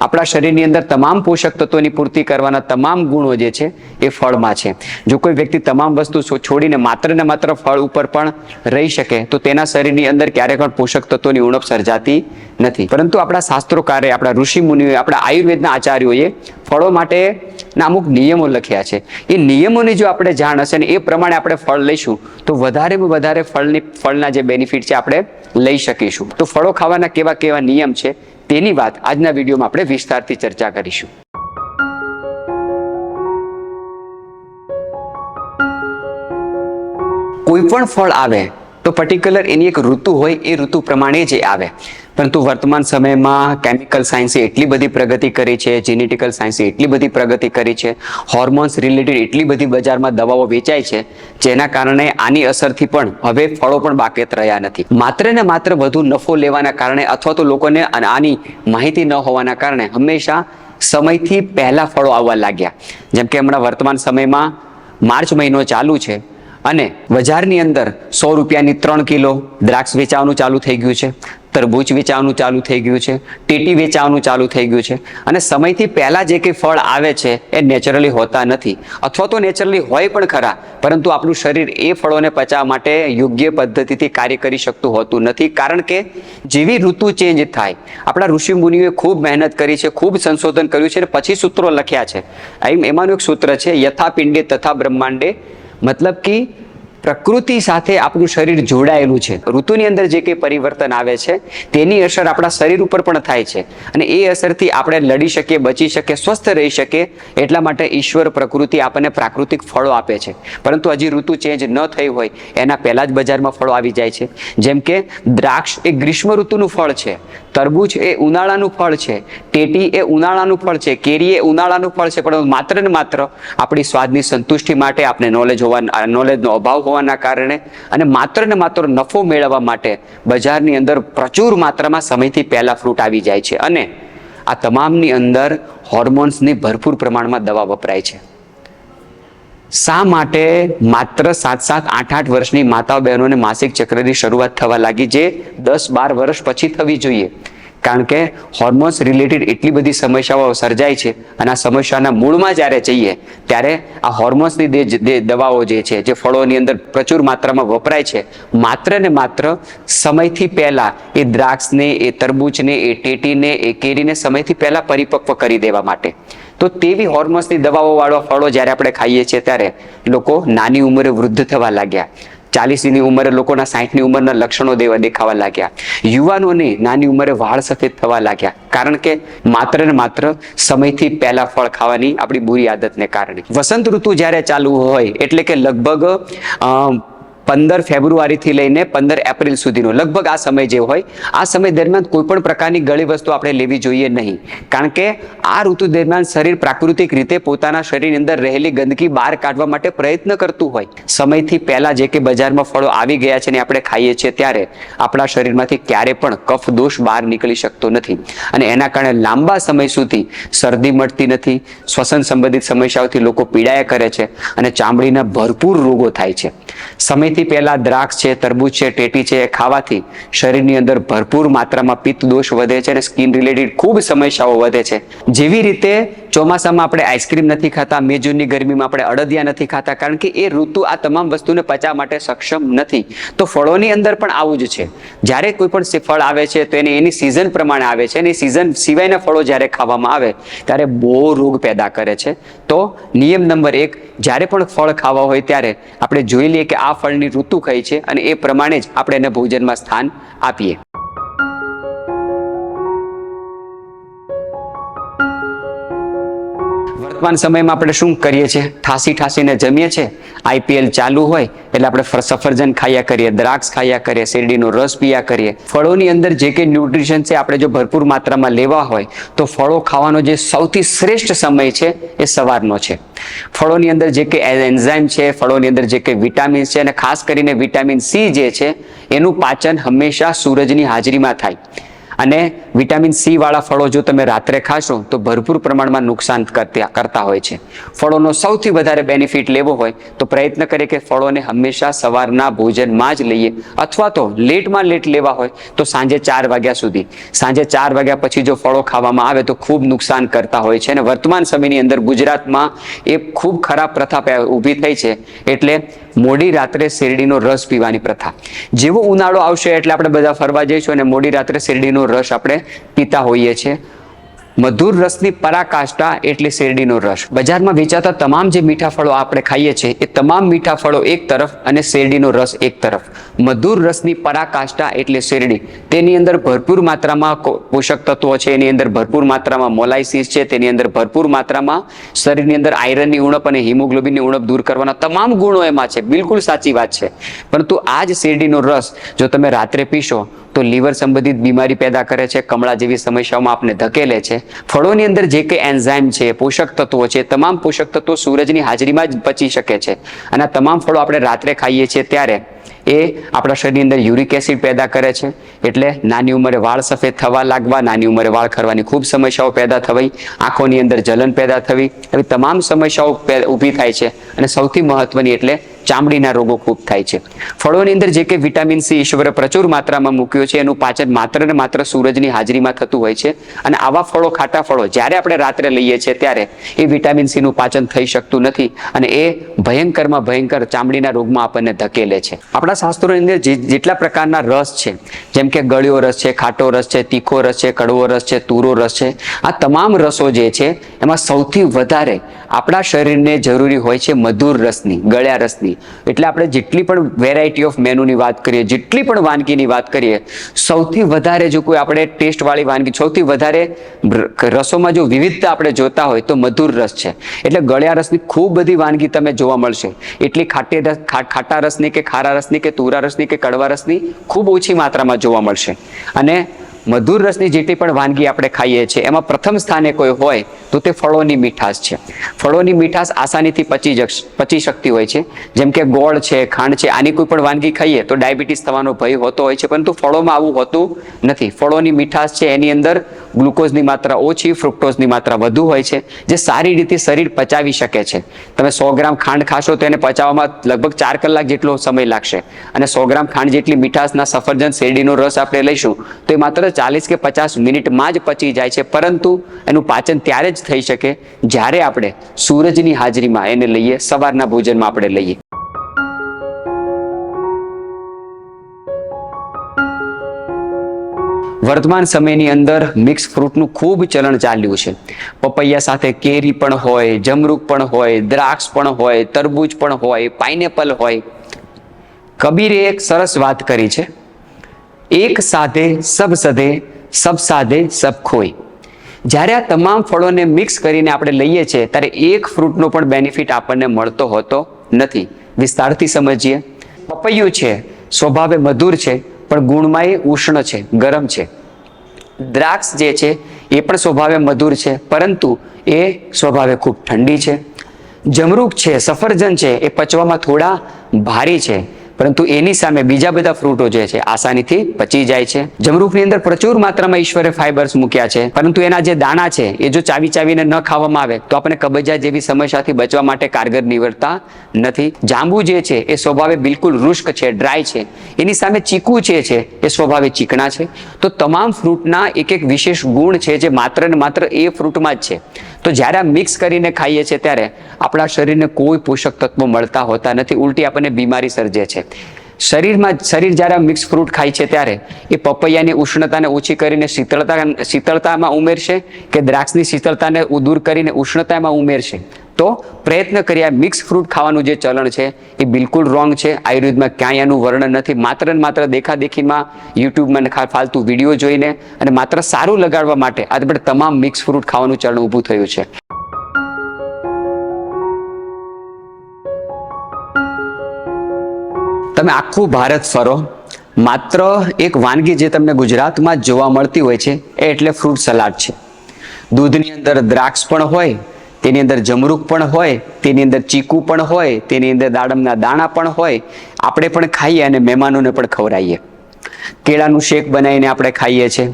આપણા શરીરની અંદર તમામ પોષક તત્વોની પૂર્તિ કરવાના તમામ ગુણો જે છે એ ફળમાં છે. જો કોઈ વ્યક્તિ તમામ વસ્તુ છોડીને માત્ર ને માત્ર ફળ ઉપર પણ રહી શકે, તો તેના શરીરની અંદર ક્યારેક પણ પોષક તત્વોની ઉણપ સર્જાતી નથી. પરંતુ આપણા શાસ્ત્રોકારે, આપણા ઋષિ મુનિઓએ, આપણા આયુર્વેદના આચાર્યોએ ફળો માટે અમુક નિયમો લખ્યા છે. એ નિયમોની જો આપણે જાણ હશે ને એ પ્રમાણે આપણે ફળ લઈશું, તો વધારેમાં વધારે ફળની, ફળના જે બેનિફિટ છે આપણે લઈ શકીશું. તો ફળો ખાવાના કેવા કેવા નિયમ છે તેની વાત આજના વિડીયોમાં આપણે વિસ્તારથી ચર્ચા કરીશું. કોઈ પણ ફળ આવે, તો પર્ટિક્યુલર એની એક ઋતુ હોય, એ ઋતુ પ્રમાણે જ આવે. પરંતુ વર્તમાન સમયમાં કેમિકલ સાયન્સે એટલી બધી પ્રગતિ કરી છે જેનેટિકલ સાયન્સે એટલી બધી પ્રગતિ કરી છે હોર્મોન્સ રિલેટેડ એટલી બધી બજારમાં દવાઓ વેચાય છે, જેના કારણે આની અસરથી પણ હવે ફળો પણ બાકેત રહ્યા નથી. માત્ર ને માત્ર વધુ નફો લેવાના કારણે અથવા તો લોકોને આની માહિતી ન હોવાના કારણે હંમેશા સમયથી પહેલા ફળો આવવા લાગ્યા. જેમ કે હમણાં વર્તમાન સમયમાં માર્ચ મહિનો ચાલુ છે અને બજારની અંદર સો રૂપિયાની ત્રણ કિલો દ્રાક્ષ વેચાવાનું ચાલુ થઈ ગયું છે. તરબૂચ વેચાવાનું ચાલુ થઈ ગયું છે ટીટી વેચાવાનું ચાલુ થઈ ગયું છે. અને સમયથી પહેલાં જે કંઈ ફળ આવે છે, એ નેચરલી હોતા નથી. અથવા તો નેચરલી હોય પણ ખરા, પરંતુ આપણું શરીર એ ફળોને પચાવવા માટે યોગ્ય પદ્ધતિથી કાર્ય કરી શકતું હોતું નથી. કારણ કે જેવી ઋતુ ચેન્જ થાય, આપણા ઋષિ મુનિઓએ ખૂબ મહેનત કરી છે, ખૂબ સંશોધન કર્યું છે અને પછી સૂત્રો લખ્યા છે. એમ એમાંનું એક સૂત્ર છે, યથા પિંડે તથા બ્રહ્માંડે. મતલબ કે પ્રકૃતિ સાથે આપણું શરીર જોડાયેલું છે. ઋતુની અંદર જે કંઈ પરિવર્તન આવે છે, તેની અસર આપણા શરીર ઉપર પણ થાય છે. અને એ અસરથી આપણે લડી શકીએ, બચી શકીએ, સ્વસ્થ રહી શકીએ, એટલા માટે ઈશ્વર પ્રકૃતિ આપણને પ્રાકૃતિક ફળો આપે છે. પરંતુ હજી ઋતુ ચેન્જ ન થઈ હોય, એના પહેલાં જ બજારમાં ફળો આવી જાય છે. જેમ કે દ્રાક્ષ એ ગ્રીષ્મ ઋતુનું ફળ છે, તરબૂચ એ ઉનાળાનું ફળ છે, ટેટી એ ઉનાળાનું ફળ છે, કેરી એ ઉનાળાનું ફળ છે, પણ માત્ર ને માત્ર આપણી સ્વાદની સંતુષ્ટિ માટે આપણે નોલેજ હોવા નોલેજનો અભાવ હોવાના કારણે અને માત્ર ને માત્ર નફો મેળવવા માટે બજારની અંદર પ્રચુર માત્રામાં સમયથી પહેલા ફ્રૂટ આવી જાય છે અને આ તમામની અંદર હોર્મોન્સની ભરપૂર પ્રમાણમાં દવા વપરાય છે. શા માટે માત્ર સાત સાત આઠ આઠ વર્ષની માતા બહેનોને માસિક ચક્રની શરૂઆત થવા લાગી જે દસ બાર વર્ષ પછી થવી જોઈએ? કારણ કે હોર્મોન્સ રિલેટેડ એટલી બધી સમસ્યાઓ સર્જાય છે અને આ સમસ્યાના મૂળમાં જ્યારે જઈએ, ત્યારે આ હોર્મોન્સની દવાઓ જે છે, જે ફળોની અંદર પ્રચુર માત્રામાં વપરાય છે, માત્ર ને માત્ર સમયથી પહેલાં એ દ્રાક્ષને, એ તરબૂચને, એ ટેટીને, એ કેરીને સમયથી પહેલાં પરિપક્વ કરી દેવા માટે. તો તેવી હોર્મોન્સની દવાઓ વાળા ફળો જ્યારે આપણે ખાઈએ છીએ ત્યારે લોકો નાની ઉંમરે વૃદ્ધ થવા લાગ્યા. ચાલીસની ઉંમરે લોકોના સાહીઠની ઉંમરના લક્ષણો દેવા દેખાવા લાગ્યા. યુવાનોને નાની ઉંમરે વાળ સફેદ થવા લાગ્યા. કારણ કે માત્ર ને માત્ર સમયથી પહેલા ફળ ખાવાની આપણી બુરી આદતને કારણે. વસંત ઋતુ જ્યારે ચાલુ હોય, એટલે કે લગભગ પંદર ફેબ્રુઆરીથી લઈને પંદર એપ્રિલ સુધીનો. લગભગ આ સમય જે હોય, આ સમય દરમિયાન કોઈ પણ પ્રકારની ગળી વસ્તુ આપણે લેવી જોઈએ નહીં. કારણ કે આ ઋતુ દરમિયાન શરીર પ્રાકૃતિક રીતે પોતાના શરીરની અંદર રહેલી ગંદકી બહાર કાઢવા માટે પ્રયત્ન કરતું હોય. સમયથી પહેલાં જે કે બજારમાં ફળો આવી ગયા છે ને આપણે ખાઈએ છીએ ત્યારે આપણા શરીરમાંથી ક્યારે પણ કફ દોષ બહાર નીકળી શકતો નથી. અને એના કારણે લાંબા સમય સુધી શરદી મળતી નથી, શ્વસન સંબંધિત સમસ્યાઓથી લોકો પીડાયા કરે છે અને ચામડીના ભરપૂર રોગો થાય છે. સમયથી પહેલા દ્રાક્ષ છે, તરબૂચ છે, ટેટી છે એ ખાવાથી શરીરની અંદર ભરપૂર માત્રામાં પિત્ત દોષ વધે છે અને સ્કિન રિલેટેડ ખૂબ સમસ્યાઓ વધે છે. જેવી રીતે ચોમાસામાં આપણે આઈસ્ક્રીમ નથી ખાતા મે જૂનની ગરમીમાં આપણે અડદિયા નથી ખાતા, કારણ કે એ ઋતુ આ તમામ વસ્તુને પચાવવા માટે સક્ષમ નથી. તો ફળોની અંદર પણ આવું જ છે. જ્યારે કોઈ પણ ફળ આવે છે, તો એને એની સિઝન પ્રમાણે આવે છે અને સિઝન સિવાયના ફળો જ્યારે ખાવામાં આવે, ત્યારે બહુ રોગ પેદા કરે છે. તો નિયમ નંબર એક, જ્યારે પણ ફળ ખાવા હોય ત્યારે આપણે જોઈ લઈએ કે આ ફળની ઋતુ કઈ છે અને એ પ્રમાણે જ આપણે એને ભોજનમાં સ્થાન આપીએ. વર્તમાન સમયમાં આપણે શું કરીએ છીએ? ઠાસી ઠાસીને જમીએ છીએ. આઈપીએલ ચાલુ હોય એટલે આપણે સફરજન ખાયા કરીએ, દ્રાક્ષ ખાયા કરીએ, શેરડીનો રસ પીયા કરીએ. ફળોની અંદર જે કંઈ ન્યુટ્રિશન છે આપણે જો ભરપૂર માત્રામાં લેવા હોય, તો ફળો ખાવાનો જે સૌથી શ્રેષ્ઠ સમય છે એ સવારનો છે. ફળોની અંદર જે કે એન્ઝાઇમ છે, ફળોની અંદર જે કે વિટામિન્સ છે અને ખાસ કરીને વિટામિન સી જે છે, એનું પાચન હંમેશા સૂરજની હાજરીમાં થાય. અને વિટામિન સી વાળા ફળો જો તમે રાત્રે ખાશો, તો ભરપૂર પ્રમાણમાં નુકસાન કરતા હોય છે. ફળોનો સૌથી વધારે બેનિફિટ લેવો હોય, તો પ્રયત્ન કરીએ કે ફળોને હંમેશા સવારના ભોજનમાં જ લઈએ. અથવા તો લેટમાં લેટ લેવા હોય, તો સાંજે ચાર વાગ્યા સુધી. સાંજે ચાર વાગ્યા પછી જો ફળો ખાવામાં આવે, તો ખૂબ નુકસાન કરતા હોય છે. અને વર્તમાન સમયની અંદર ગુજરાતમાં એ ખૂબ ખરાબ પ્રથા ઊભી થઈ છે. એટલે મોડી રાત્રે શેરડીનો રસ પીવાની પ્રથા. જેવો ઉનાળો આવશે એટલે આપણે બધા ફરવા જઈશું અને મોડી રાત્રે શેરડીનો રસ આપણે પીતા હોઈએ છીએ. મધુર રસની પરાકાષ્ઠા એટલે શેરડીનો રસ. બજારમાં વેચાતા તમામ જે મીઠા ફળો આપણે ખાઈએ છીએ, એ તમામ મીઠા ફળો એક તરફ અને શેરડીનો રસ એક તરફ. મધુર રસની પરાકાષ્ઠા એટલે શેરડી. તેની અંદર ભરપૂર માત્રામાં પોષક તત્વો છે, એની અંદર ભરપૂર માત્રામાં મોલાઇસિસ છે, તેની અંદર ભરપૂર માત્રામાં શરીરની અંદર આયરનની ઉણપ અને હિમોગ્લોબિનની ઉણપ દૂર કરવાના તમામ ગુણો એમાં છે. બિલકુલ સાચી વાત છે. પરંતુ આ જ શેરડીનો રસ, જો તમે રાત્રે પીશો, તો લીવર સંબંધિત બીમારી પેદા કરે છે, કમળા જેવી સમસ્યાઓમાં આપને ધકેલે છે. ફળોની અંદર જે કંઈ એન્ઝાઇમ છે, પોષક તત્વો છે, તમામ પોષક તત્વો સૂરજની હાજરીમાં જ પચી શકે છે. અને આ તમામ ફળો આપણે રાત્રે ખાઈએ છીએ ત્યારે એ આપણા શરીરની અંદર યુરિક એસિડ પેદા કરે છે. એટલે નાની ઉંમરે વાળ સફેદ થવા લાગવા, નાની ઉંમરે વાળ ખરવાની ખૂબ સમસ્યાઓ પેદા થવી, આંખોની અંદર જલન પેદા થવી, એવી તમામ સમસ્યાઓ ઊભી થાય છે. અને સૌથી મહત્વની એટલે ચામડીના રોગો ખૂબ થાય છે. ફળોની અંદર જે કે વિટામિન સી ઈશ્વરે પ્રચુર માત્રામાં મૂક્યો છે, એનું પાચન માત્ર ને માત્ર સૂરજની હાજરીમાં થતું હોય છે અને આવા ફળો ખાટા ફળો જ્યારે આપણે રાત્રે લઈએ છીએ ત્યારે એ વિટામિન સી નું પાચન થઈ શકતું નથી અને એ ભયંકરમાં ભયંકર ચામડીના રોગમાં આપણને ધકેલે છે. આપણા શાસ્ત્રોની અંદર જેટલા પ્રકારના રસ છે, જેમ કે ગળ્યો રસ છે, ખાટો રસ છે, તીખો રસ છે, કડવો રસ છે, તુરો રસ છે, આ તમામ રસો જે છે એમાં સૌથી વધારે આપણા શરીરને જરૂરી હોય છે મધુર રસની, ગળ્યા રસની. એટલે આપણે જેટલી પણ વેરાયટી ઓફ મેનુની વાત કરીએ, જેટલી પણ વાનગીની વાત કરીએ, સૌથી વધારે જો કોઈ આપણે ટેસ્ટવાળી વાનગી, સૌથી વધારે રસોમાં જો વિવિધતા આપણે જોતા હોય તો મધુર રસ છે. એટલે ગળ્યા રસની ખૂબ બધી વાનગી તમે જોવા મળશે. એટલી ખાટી રસ ખાટા રસની કે ખારા રસની કે તુરા રસની કે કડવા રસની ખૂબ ઓછી માત્રામાં જોવા મળશે. અને મધુર રસની જેટલી પણ વાનગી આપણે ખાઈએ છીએ, એમાં પ્રથમ સ્થાને કોઈ હોય તો તે ફળોની મીઠાશ છે. ફળોની મીઠાશ આસાનીથી પચી પચી શકતી હોય છે. જેમ કે ગોળ છે, ખાંડ છે, આની કોઈ પણ વાનગી ખાઈએ તો ડાયાબિટીસ થવાનો ભય હોતો હોય છે, પરંતુ ફળોમાં આવું હોતું નથી. ફળોની મીઠાશ છે, એની અંદર ગ્લુકોઝની માત્રા ઓછી, ફ્રુક્ટોઝની માત્રા વધુ હોય છે, જે સારી રીતે શરીર પચાવી શકે છે. તમે સો ગ્રામ ખાંડ ખાશો તો એને પચાવવામાં લગભગ ચાર કલાક જેટલો સમય લાગશે. અને સો ગ્રામ ખાંડ જેટલી મીઠાશના સફરજન શેરડીનો રસ આપણે લઈશું, તો એ માત્ર ચાલીસ કે પચાસ મિનિટમાં જ પચી જાય છે. પરંતુ એનું પાચન ત્યારે જ થઈ શકે જ્યારે આપણે સૂરજની હાજરીમાં એને લઈએ, સવારના ભોજનમાં આપણે લઈએ. વર્તમાન સમયની અંદર મિક્સ ફ્રૂટનું ખૂબ ચલણ ચાલ્યું છે. પપૈયા સાથે કેરી પણ હોય, જમરૂક પણ હોય, દ્રાક્ષ પણ હોય, તરબૂચ પણ હોય, પાઇનેપલ હોય. કબીરે એક સરસ વાત કરી છે. એક સાધે સબ સધે, સબ સાધે, સબ ખોઈ. જ્યારે આ તમામ ફળોને મિક્સ કરીને આપણે લઈએ છીએ, ત્યારે એક ફ્રૂટનો પણ બેનિફિટ આપણને મળતો હોતો નથી. વિસ્તારથી સમજીએ, પપૈયું છે, સ્વભાવે મધુર છે, પણ ગુણમાં એ ઉષ્ણ છે, ગરમ છે. દ્રાક્ષ જે છે, એ પણ સ્વભાવે મધુર છે, પરંતુ એ સ્વભાવે ખૂબ ઠંડી છે. જમરૂક છે, સફરજન છે, એ પચવામાં થોડા ભારી છે. પરંતુ એની સામે બીજા બધા ફ્રૂટો જે છે, આસાનીથી પચી જાય છે. જમરૂકની અંદર પ્રચુર માત્રામાં ઈશ્વરે ફાઈબર્સ મૂક્યા છે, પરંતુ એના જે દાણા છે, એ જો ચાવી ચાવીને ન ખાવામાં આવે, તો આપણે કબજિયાત જેવી સમસ્યાથી બચવા માટે કારગર નીવડતા નથી. જાંબુ જે છે, એ સ્વભાવે બિલકુલ રુષ્ક છે, ડ્રાય છે. એની સામે ચીકુ જે છે, એ સ્વભાવે ચીકણા છે. તો તમામ ફ્રૂટના એક એક વિશેષ ગુણ છે, જે માત્ર ને માત્ર એ ફ્રૂટમાં જ છે. તો જ્યારે આ મિક્સ કરીને ખાઈએ છીએ ત્યારે આપણા શરીરને કોઈ પોષક તત્વો મળતા હોતા નથી. ઉલટી આપણને બીમારી સર્જે છે. શરીરમાં શરીર જ્યારે મિક્સ ફ્રૂટ ખાય છે ત્યારે, એ પપૈયાની ઉષ્ણતાને ઓછી કરીને શીતળતા, શીતળતામાં ઉમેરશે કે દ્રાક્ષની શીતળતાને દૂર કરીને ઉષ્ણતામાં ઉમેરશે? તો પ્રયત્ન કર્યા મિક્સ ફ્રૂટ ખાવાનું જે ચલણ છે, એ બિલકુલ રોંગ છે. આયુર્વેદમાં ક્યાંય એનું વર્ણન નથી. માત્ર ને માત્ર દેખાદેખીમાં યુટ્યુબમાં ફાલતુ વીડિયો જોઈને અને માત્ર સારું લગાડવા માટે આજે તમામ મિક્સ ફ્રૂટ ખાવાનું ચલણ ઊભું થયું છે. તમે આખું ભારત ફરો. માત્ર એક વાનગી જે તમને ગુજરાતમાં જોવા મળતી હોય છે, એ એટલે ફ્રૂટ સલાડ છે. દૂધની અંદર દ્રાક્ષ પણ હોય, તેની અંદર જમરૂક પણ હોય, તેની અંદર ચીકુ પણ હોય, તેની અંદર દાડમના દાણા પણ હોય, આપણે પણ ખાઈએ અને મહેમાનોને પણ ખવડાવીએ. કેળાનું શેક બનાવીને આપણે ખાઈએ છીએ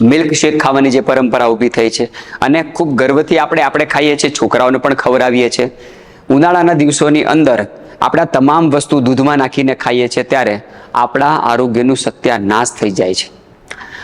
મિલ્ક શેક ખાવાની જે પરંપરા ઊભી થઈ છે. અને ખૂબ ગર્વથી આપણે આપણે ખાઈએ છીએ, છોકરાઓને પણ ખવડાવીએ છીએ. ઉનાળાના દિવસોની અંદર આપણા તમામ વસ્તુ દૂધમાં નાખીને ખાઈએ છીએ ત્યારે આપણા આરોગ્યનું સત્યાનાશ થઈ જાય છે.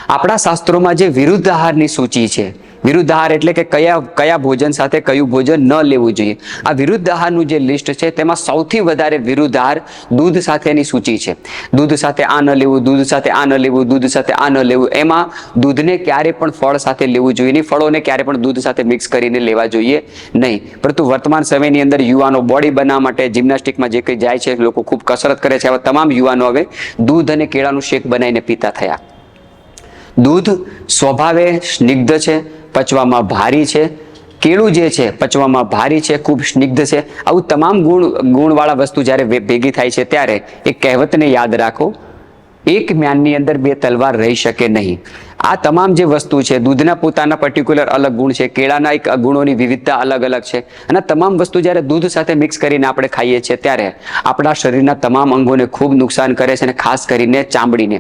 આપણા શાસ્ત્રોમાં જે વિરુદ્ધ આહારની સૂચિ છે વિરુદ્ધ આહાર એટલે કે કયા કયા ભોજન સાથે કયું ભોજન ન લેવું જોઈએ. આ વિરુદ્ધ આહારનું જે લિસ્ટ છે તેમાં સૌથી વધારે વિરુદ્ધ આહાર દૂધ સાથેની સૂચિ છે. દૂધ સાથે આ ન લેવું, દૂધ સાથે આ ન લેવું, દૂધ સાથે આ ન લેવું, એમાં દૂધને ક્યારે પણ ફળ સાથે લેવું જોઈએ નહીં. ફળોને ક્યારે પણ દૂધ સાથે મિક્સ કરીને લેવા જોઈએ નહીં. પરંતુ વર્તમાન સમયની અંદર યુવાનો બોડી બનાવવા માટે જિમ્નાસ્ટિકમાં જે કંઈ જાય છે, લોકો ખૂબ કસરત કરે છે. આવા તમામ યુવાનો હવે દૂધ અને કેળાનું શેક બનાવીને પીતા થયા. દૂધ સ્વભાવે સ્નિગ્ધ છે પચવામાં ભારી છે. કેળું જે છે, પચવામાં ભારી છે, ખૂબ સ્નિગ્ધ છે. આવું તમામ ગુણ, ગુણવાળા વસ્તુ જ્યારે ભેગી થાય છે ત્યારે એક કહેવતને યાદ રાખો. એક મ્યાનની અંદર બે તલવાર રહી શકે નહીં. આ તમામ જે વસ્તુ છે, દૂધના પોતાના પર્ટિક્યુલર અલગ ગુણ છે, કેળાના એક ગુણોની વિવિધતા અલગ અલગ છે અને તમામ વસ્તુ જ્યારે દૂધ સાથે મિક્સ કરીને આપણે ખાઈએ છીએ ત્યારે આપણા શરીરના તમામ અંગોને ખૂબ નુકસાન કરે છે અને ખાસ કરીને ચામડીને.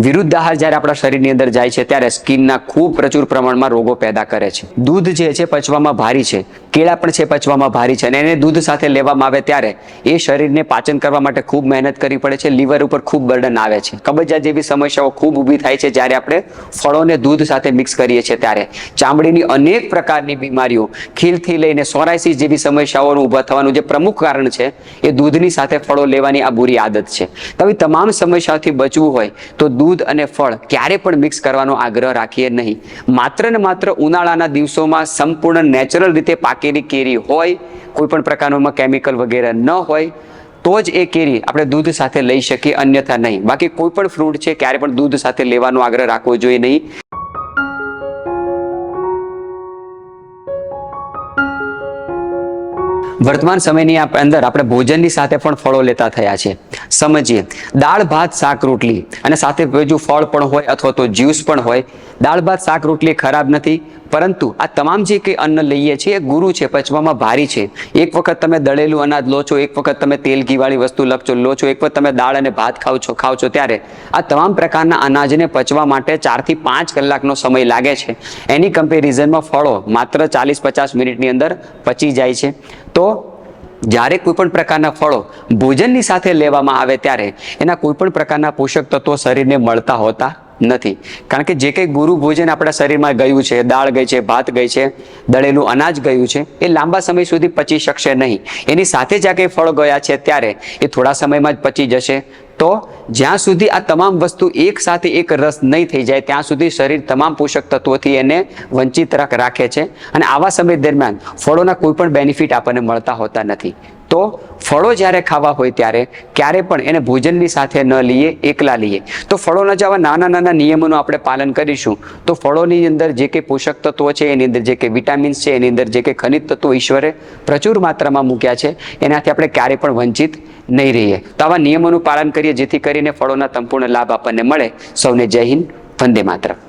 વિરુદ્ધ આહાર જ્યારે આપણા શરીરની અંદર જાય છે ત્યારે સ્કિનના ખૂબ પ્રચુર પ્રમાણમાં રોગો પેદા કરે છે. દૂધ જે છે, પચવામાં ભારી છે. કેળા પણ છે પચવામાં ભારી છે અને એને દૂધ સાથે લેવામાં આવે ત્યારે એ શરીરને પાચન કરવા માટે ખૂબ મહેનત કરવી પડે છે. લીવર ઉપર ખૂબ બર્ડન આવે છે. કબજિયાત જેવી સમસ્યાઓ ખૂબ ઊભી થાય છે જ્યારે આપણે ફળોને દૂધ સાથે મિક્સ કરીએ છીએ ત્યારે. ચામડીની અનેક પ્રકારની બીમારીઓ, ખીલથી લઈને સોરાયસિસ જેવી સમસ્યાઓનું ઊભા થવાનું જે પ્રમુખ કારણ છે, એ દૂધની સાથે ફળો લેવાની આ બુરી આદત છે. તમે તમામ સમસ્યાઓથી બચવું હોય તો દૂધ અને ફળ ક્યારે પણ મિક્સ કરવાનો આગ્રહ રાખીએ નહીં. માત્ર ને માત્ર ઉનાળાના દિવસોમાં સંપૂર્ણ નેચરલ રીતે પાકેલી કેરી હોય કોઈ પણ પ્રકારનું કેમિકલ વગેરે ન હોય, તો જ એ કેરી આપણે દૂધ સાથે લઈ શકીએ, અન્યથા નહીં. બાકી કોઈ પણ ફ્રૂટ છે ક્યારે પણ દૂધ સાથે લેવાનો આગ્રહ રાખવો જોઈએ નહીં. વર્તમાન સમયની અંદર આપણે ભોજનની સાથે પણ ફળો લેતા થયા છે. સમજીએ, દાળ, ભાત, શાક, રોટલી અને સાથે બીજું ફળ પણ હોય અથવા તો જ્યુસ પણ હોય. દાળ, ભાત, શાક, રોટલી ખરાબ નથી, પરંતુ આ તમામ જે કંઈ અન્ન લઈએ છીએ, એ ગુરુ છે, પચવામાં ભારી છે. એક વખત તમે દળેલું અનાજ લો છો, એક વખત તમે તેલ ઘીવાળી વસ્તુ લખજો લો છો, એક વખત તમે દાળ અને ભાત ખાવ છો ખાવ છો ત્યારે આ તમામ પ્રકારના અનાજને પચવા માટે ચારથી પાંચ કલાકનો સમય લાગે છે. એની કમ્પેરિઝનમાં ફળો માત્ર ચાલીસ પચાસ મિનિટની અંદર પચી જાય છે. તો જ્યારે કોઈ પણ પ્રકારના ફળો ભોજનની સાથે લેવામાં આવે ત્યારે એના કોઈ પણ પ્રકારના પોષક તત્વો શરીરને મળતા હોતા નથી. કારણ કે જે કંઈ ગુરુ ભોજન આપણા શરીરમાં ગયું છે, દાળ ગઈ છે, ભાત ગઈ છે, દળેલું અનાજ ગયું છે, એ લાંબા સમય સુધી પચી શકશે નહીં. એની સાથે જ આ કંઈ ફળ ગયા છે ત્યારે એ થોડા સમયમાં જ પચી જશે તો જ્યાં સુધી આ તમામ વસ્તુ એક સાથે એક રસ નહીં થઈ જાય, ત્યાં સુધી શરીર તમામ પોષક તત્વોથી એને વંચિત રાખ- છે. અને આવા સમય દરમિયાન ફળોના કોઈ પણ બેનિફિટ આપણને મળતા હોતા નથી. તો ફળો જ્યારે ખાવા હોય ત્યારે ક્યારે પણ એને ભોજનની સાથે ન લઈએ, એકલા લઈએ. તો ફળોના જેવા નાના નાના નિયમોનું આપણે પાલન કરીશું. તો ફળોની અંદર જે કે પોષક તત્વો છે, એની અંદર જે કે વિટામિન્સ છે, એની અંદર જે કે ખનિજ તત્વો ઈશ્વરે પ્રચુર માત્રામાં મૂક્યા છે, એનાથી આપણે ક્યારે પણ વંચિત નહીં રહીએ. તો આવા નિયમોનું પાલન કરીએ જેથી કરીને ફળોના સંપૂર્ણ લાભ આપણને મળે. સૌને જય હિન્દ. વંદે માતરમ.